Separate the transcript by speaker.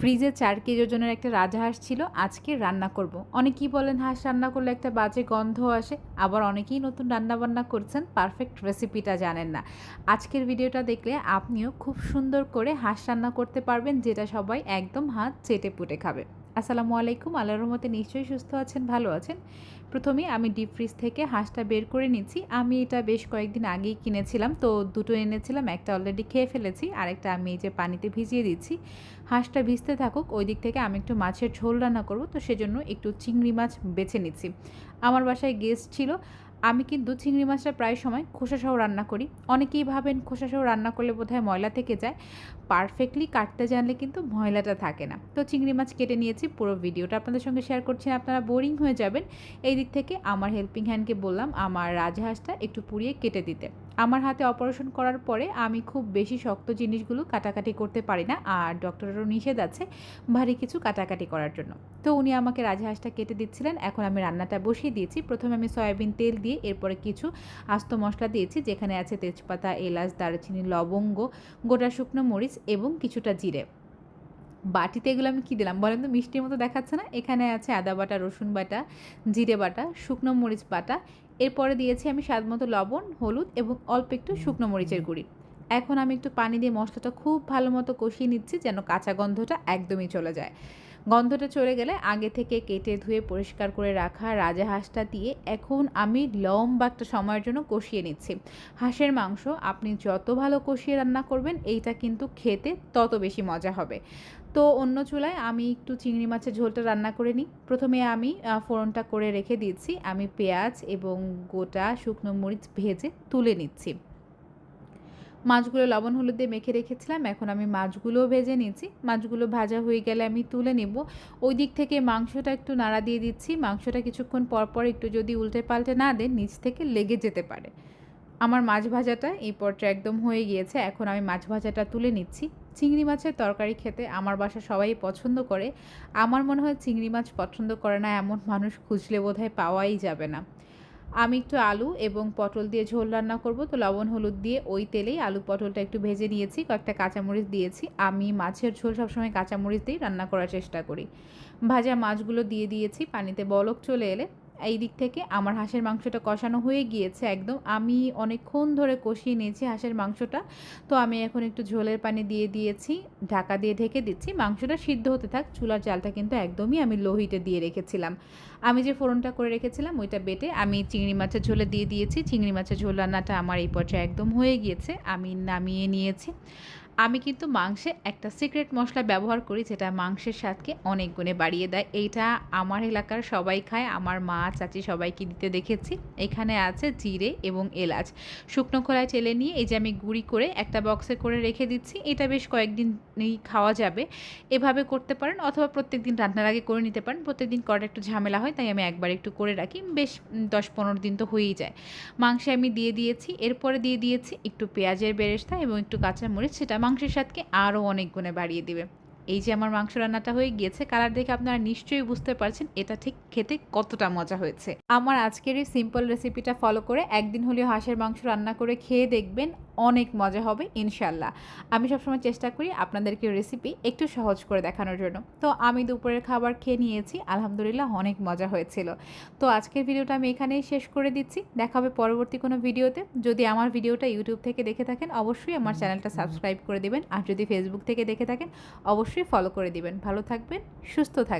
Speaker 1: ফ্রিজে চার কেজি ওজনের একটা রাজহাঁস ছিল, আজকে রান্না করব। অনেকেই বলেন হাঁস রান্না করলে একটা বাজে গন্ধ আসে, আবার অনেকেই নতুন রান্না বান্না করছেন পারফেক্ট রেসিপিটা জানেন না আজকের ভিডিওটা দেখলে আপনিও খুব সুন্দর করে হাঁস রান্না করতে পারবেন, যেটা সবাই একদম হাত চেটে পুটে খাবে আসসালামু আলাইকুম, আল্লাহর রহমতে নিশ্চয়ই সুস্থ আছেন, ভালো আছেন। প্রথমে আমি ডিপ ফ্রিজ থেকে হাঁসটা বের করে নিচ্ছি। আমি এটা বেশ কয়েকদিন আগেই কিনেছিলাম, তো দুটো এনেছিলাম, একটা অলরেডি খেয়ে ফেলেছি, আরেকটা আমি এই যে পানিতে ভিজিয়ে দিচ্ছি। হাঁসটা ভিজতে থাকুক, ওই দিক থেকে আমি একটু মাছের ঝোল রান্না করব, তো সেজন্য একটু চিংড়ি মাছ বেছে নিচ্ছি। আমার বাসায় গেস্ট ছিল আমি কিন্তু চিংড়ি মাছটা প্রায় সময় খোসাসহ রান্না করি। অনেকেই ভাবেন খোসাসহ রান্না করলে বোধহয় ময়লা থেকে যায়। পারফেক্টলি কাটতে জানলে কিন্তু ময়লাটা থাকে না। তো চিংড়ি মাছ কেটে নিয়েছি, পুরো ভিডিওটা আপনাদের সঙ্গে শেয়ার করছেন আপনারা বোরিং হয়ে যাবেন। এই দিক থেকে আমার হেল্পিং হ্যান্ডকে বললাম, আমার রাজহাঁসটা একটু পুড়িয়ে কেটে দিতে। আমার হাতে অপারেশন করার পরে আমি খুব বেশি শক্ত জিনিসগুলো কাটাকাটি করতে পারি না, আর ডক্টরেরও নিষেধ আছে ভারী কিছু কাটাকাটি করার জন্য। তো উনি আমাকে রাজহাঁসটা কেটে দিচ্ছিলেন, এখন আমি রান্নাটা বসিয়ে দিয়েছি। প্রথমে আমি সয়াবিন তেল দিয়ে এরপরে কিছু আস্ত মশলা দিয়েছি, যেখানে আছে তেজপাতা, এলাচ, দারচিনি, লবঙ্গ, গোটা শুকনো মরিচ এবং কিছুটা জিরে। বাটিতে এগুলো আমি কী দিলাম? বলেন তো, মিষ্টির মতো দেখাচ্ছে না? এখানে আছে আদা বাটা, রসুন বাটা, জিরে বাটা, শুকনো মরিচ বাটা। এরপরে দিয়েছি আমি স্বাদ মতো লবণ, হলুদ এবং অল্প একটু শুকনো মরিচের গুঁড়ি। এখন আমি একটু পানি দিয়ে মশলাটা খুব ভালো মতো কষিয়ে নিচ্ছি যেন কাঁচা গন্ধটা একদমই চলে যায়। গন্ধটা চলে গেলে আগে থেকে কেটে ধুয়ে পরিষ্কার করে রাখা রাজা হাঁসটা দিয়ে এখন আমি লম্বা একটা সময়ের জন্য কষিয়ে নিচ্ছি। হাঁসের মাংস আপনি যত ভালো কষিয়ে রান্না করবেন, এইটা কিন্তু খেতে তত বেশি মজা হবে। তো অন্য চুলায় আমি একটু চিংড়ি মাছের ঝোলটা রান্না করে নিই। প্রথমে আমি ফোড়নটা করে রেখে দিচ্ছি আমি পেঁয়াজ এবং গোটা শুকনো মরিচ ভেজে তুলে নিচ্ছি। মাছগুলো লবণ হলুদ দিয়ে মেখে রেখেছিলাম। এখন আমি মাছগুলোও ভেজে নিচ্ছি মাছগুলো ভাজা হয়ে গেলে আমি তুলে নেব। ওই দিক থেকে মাংসটা একটু নাড়া দিয়ে দিচ্ছি। মাংসটা কিছুক্ষণ পর পর একটু যদি উল্টে পাল্টে না দেন, নিচ থেকে লেগে যেতে পারে। আমার মাছ ভাজাটা এই পর্যায়ে একদম হয়ে গিয়েছে। এখন আমি মাছ ভাজাটা তুলে নিচ্ছি। চিংড়ি মাছের তরকারি খেতে আমার বাসা সবাই পছন্দ করে। আমার মনে হয় চিংড়ি মাছ পছন্দ করে না, এমন মানুষ খুঁজলে বোধহয় পাওয়াই যাবে না। আমি একটু আলু এবং পটল দিয়ে ঝোল রান্না করব, তো লবণ, হলুদ দিয়ে ওই তেলেই আলু পটলটা একটু ভেজে নিয়েছি, কয়েকটা কাঁচামরিচ দিয়েছি। আমি মাছের ঝোল সবসময় কাঁচামরিচ দিয়েই রান্না করার চেষ্টা করি। ভাজা মাছগুলো দিয়ে দিয়েছি, পানিতে বলক চলে এলে এই দিক থেকে আমার হাঁসের মাংসটা কষানো হয়ে গিয়েছে একদম। আমি অনেকক্ষণ ধরে কষিয়ে নিয়েছি হাঁসের মাংসটা। তো আমি এখন একটু ঝোলের পানি দিয়ে দিয়েছি, ঢাকা দিয়ে ঢেকে দিচ্ছি। মাংসটা সিদ্ধ হতে থাক, চুলার চালটা কিন্তু একদমই আমি লো হিটে দিয়ে রেখেছিলাম। আমি যে ফোড়নটা করে রেখেছিলাম ওইটা বেটে আমি চিংড়ি মাছের ঝোলে দিয়ে দিয়েছি। চিংড়ি মাছের ঝোল রান্নাটা আমার এই পর্যায়ে একদম হয়ে গিয়েছে। আমি নামিয়ে নিয়েছি। আমি কিন্তু মাংসে একটা সিক্রেট মশলা ব্যবহার করি, যেটা মাংসের স্বাদকে অনেক গুণে বাড়িয়ে দেয়। এইটা আমার এলাকার সবাই খায়, আমার মা, চাচি সবাইকে দিতে দেখেছি। এখানে আছে জিরে এবং এলাচ। শুকনো খোলায় চেলে নিয়ে এই যে আমি গুঁড়ি করে একটা বক্সে করে রেখে দিচ্ছি, এটা বেশ কয়েকদিনই খাওয়া যাবে। এভাবে করতে পারেন অথবা প্রত্যেক দিন রান্নার আগে করে নিতে পারেন। প্রত্যেক দিন একটু ঝামেলা হয়, তাই আমি একবার একটু করে রাখি। বেশ দশ পনেরো দিন তো হয়েই যায়। মাংসে আমি দিয়ে দিয়েছি, এরপরে দিয়ে দিয়েছি একটু পেঁয়াজের বেরেস্তা এবং একটু কাঁচা মরিচ সেটা মাংসের স্বাদকে আরও অনেক গুণে বাড়িয়ে দিবে। এই যে আমার মাংস রান্নাটা হয়ে গিয়েছে, কালার দেখে আপনারা নিশ্চয়ই বুঝতে পারছেন এটা ঠিক খেতে কতটা মজা হয়েছে। আমার আজকের এই সিম্পল রেসিপিটা ফলো করে একদিন হলেও হাঁসের মাংস রান্না করে খেয়ে দেখবেন। অনেক মজা হবে ইনশাল্লাহ আমি সবসময় চেষ্টা করি আপনাদেরকে রেসিপি একটু সহজ করে দেখানোর জন্য। তো আমি দুপুরের খাবার খেয়ে নিয়েছি, আলহামদুলিল্লাহ অনেক মজা হয়েছিল। তো আজকের ভিডিওটা আমি এখানেই শেষ করে দিচ্ছি। দেখা হবে পরবর্তী কোনো ভিডিওতে। যদি আমার ভিডিওটা ইউটিউব থেকে দেখে থাকেন, অবশ্যই আমার চ্যানেলটা সাবস্ক্রাইব করে দেবেন। আর যদি ফেসবুক থেকে দেখে থাকেন, অবশ্যই ফলো করে দিবেন। ভালো থাকবেন, সুস্থ থাকবেন।